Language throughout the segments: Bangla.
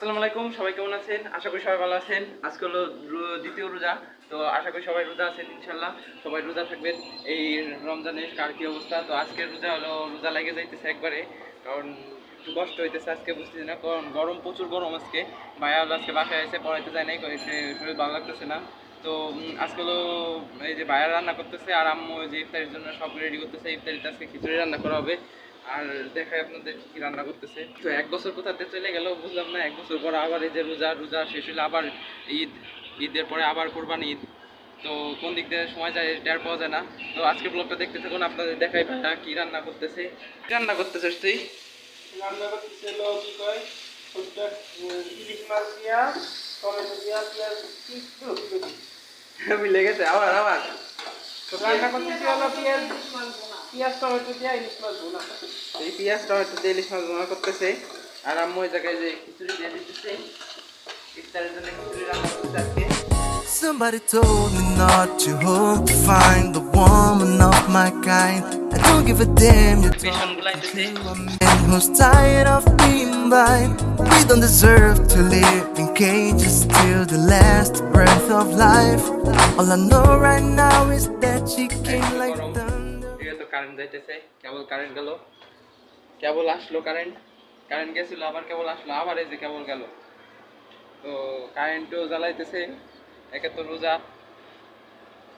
আসসালামু আলাইকুম, সবাই কেমন আছেন? আশা করি সবাই ভালো আছেন। আজকে হলো দ্বিতীয় রোজা, তো আশা করি সবাই রোজা আছেন ইনশাল্লাহ সবাই রোজা থাকবেন। এই রমজানের কার কি অবস্থা? তো আজকের রোজা হলো রোজা লেগে যাইতেছে একবারে, কারণ একটু কষ্ট হইতেছে আজকে, বুঝতেছি না। কারণ গরম, প্রচুর গরম আজকে। ভাইয়া হলো আজকে বাসায় এসে পড়াইতে যায় নাই কয়েছে শরীর ভালো লাগতেছে না। তো আজকে হলো এই যে ভাইয়া রান্না করতেছে আর আম্মু যে ইফতারির জন্য সব রেডি করতেছে। ইফতারিতে আজকে খিচুড়ি রান্না করা হবে। আর দেখাই আপনাদের কি রান্না করতেছে। তো এক বছর কোথাতে চলে গেল বুঝলাম না এক বছর পর আবার এই যে রোজা রোজা শেষ হলে আবার ঈদ ঈদের পরে আবার কোরবানি ঈদ। তো কোন দিক দিয়ে সময় যায় টের পাওয়া যায় না। তো আজকে ব্লগটা দেখতে থাকুন আপনাদের দেখাই ভাইয়া কি রান্না করতেছে। কি রান্না করতেছিস তুই? রান্না করতেছে হলো কি কয়? ইলিশ মাছ দিয়া টমেটো দিয়া পেঁয়াজ কিছু মিলে গেছে আবার আবার। রান্না করতেছে হলো পেঁয়াজ পেঁয়াজ টমেটো দিয়া ইলিশ মাছ ভুনা এই পেঁয়াজ টমেটো দিয়ে ইলিশ মাছ রান্না করতেছে আর আম্মু ওই জায়গায় যে খিচুড়ি দিয়ে দিতেছে ইফতারের জন্য খিচুড়ি রান্না করতেছে আজকে Somebody told me not to hope to find the woman of my kind. I don't give a damn. You're a man who's tired of being blind. We don't deserve to live in cages till the last breath of life. All I know right now is that she came like thunder. Current যাইতেছে কেবল কারেন্ট গেল। কেবল আসলো কারেন্ট কারেন্ট গেছিল, আবার কেবল আসলো, আবার এই যে কেবল গেল। তো কারেন্টও জ্বালাইতেছে একে তো রোজা,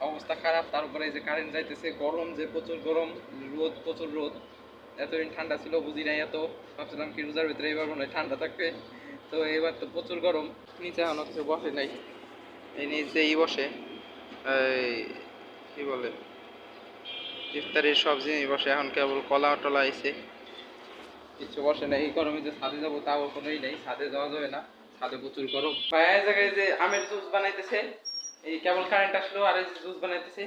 অবস্থা খারাপ, তার উপরে এই যে কারেন্ট যাইতেছে, গরম যে প্রচুর গরম, রোদ, প্রচুর রোদ। এতদিন ঠান্ডা ছিল, বুঝি নাই এত, ভাবছিলাম কি রোজার ভিতরে এবার মনে হয় ঠান্ডা থাকবে। তো এবার তো প্রচুর গরম, নিচে এখনও কিছু বসে নাই। এই নিচে এই বসে কি বলে? ইফতারির সব জিনিস বসে, এখন কেবল কলা টলা আইছে। কিছু বসে নাই, এই গরমে যে ছাদে যাব তাও কোনোই নেই, ছাদে যাওয়া যাবে না, ছাদে প্রচুর গরম। ভাইয়া জায়গায় যে আমের জুস বানাইতেছে, এই কেবল কারেন্ট আসলো আর জুস বানাইতেছে।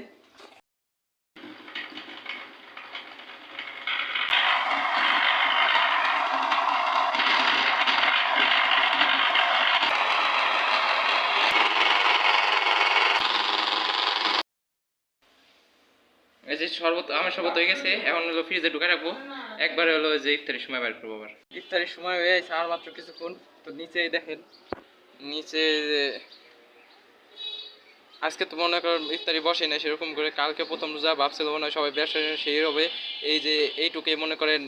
এই যে শরবত আমার শরবত হয়ে গেছে এখন হলো ফ্রিজে ঢুকে রাখব। একবারে হলো যে ইফতারির সময় বের করব আবার। ইফতারির সময় হয়ে গেছে আর মাত্র কিছুক্ষণ। তো নিচে দেখেন নিচে আজকে তো মনে করেন ইফতারি বসে না সেরকম করে কালকে প্রথম রোজা ভাবছিল মনে হয় সবাই ব্যবসা সেই হবে। এই যে এইটুকে মনে করেন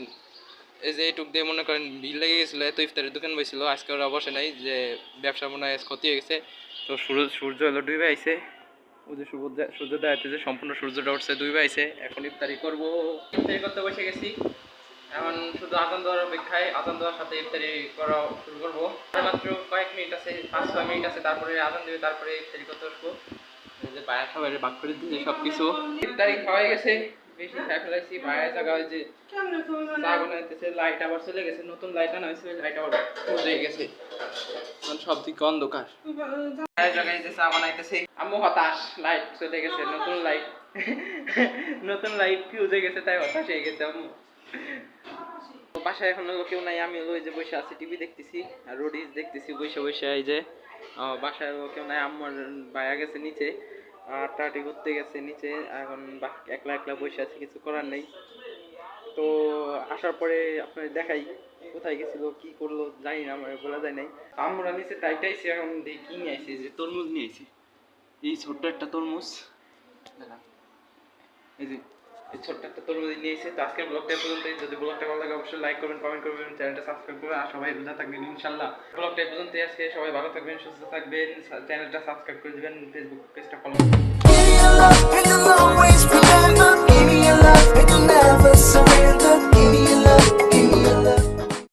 এই যে এইটুক দিয়ে মনে করেন ভিড় লেগে গেছিল এত ইফতারের দোকান বসছিল আজকে ওরা বসে নাই যে ব্যবসা মনে হয় ক্ষতি হয়ে গেছে। তো সূর্য সূর্য হলো ডুবে আইছে। ওই যে সূর্য সূর্যোদয় হইতেছে সম্পূর্ণ সূর্যটা উঠছে, দুই বাইছে এখন ইফতারি করব। ইফতারি করতে বসে গেছি। এখন শুধু আজান দেওয়ার অপেক্ষায়, আজান দেওয়ার সাথে ইফতারি করা শুরু করব। মাত্র কয়েক মিনিট আছে, পাঁচ ছয় মিনিট আছে, তারপরে আজান দেবে, তারপরে ইফতারি করতে বসবো। যে পায়ের খাবারের বাক করে দিচ্ছে সব কিছু ইফতারি খাওয়াই গেছে। বেশি জায়গা ওই যে চা লাইট আবার চলে গেছে নতুন লাইট আনা হয়েছে লাইট আবার হয়ে গেছে। এখন সব দিকে অন্ধকার। এই জায়গায় যে চা বানাইতেছে আম্মু হতাশ লাইট চলে গেছে নতুন লাইট নতুন লাইট ফিউজ হয়ে গেছে তাই হতাশ হয়ে গেছে আম্মু। বাসায় এখন কেউ নাই আমি ওই যে বসে আছি টিভি দেখতেছি আর রোডিজ দেখতেছি বসে বসে এই যে বাসায় কেউ নাই আম্মুর ভাইয়া গেছে নিচে। টাটি ঘুরতে গেছে নিচে, এখন একলা একলা বসে আছে, কিছু করার নেই। তো আসার পরে আপনার দেখাই কোথায় গেছিল, কি করল, জানি না, আমার বলা যায় নাই। আমরা নিচে টাইটাইছি এখন দেখি নিয়ে আইছি যে তরমুজ নিয়ে আইছি। এই ছোট্ট একটা তরমুজ। এই যে এই ছোট্ট একটা তরমুজ নিয়ে এসে তো আজকের ব্লগটা এই পর্যন্তই। যদি ব্লগটা ভালো লাগে, অবশ্যই লাইক করবেন কমেন্ট করবেন চ্যানেলটা সাবস্ক্রাইব করবেন, আর সবাই রোজা থাকবেন, ইনশাল্লাহ। ব্লগটা পর্যন্ত আজকে। সবাই ভালো থাকবেন, সুস্থ থাকবেন চ্যানেলটা সাবস্ক্রাইব করে দিবেন ফেসবুক পেজটা ফলো করবেন।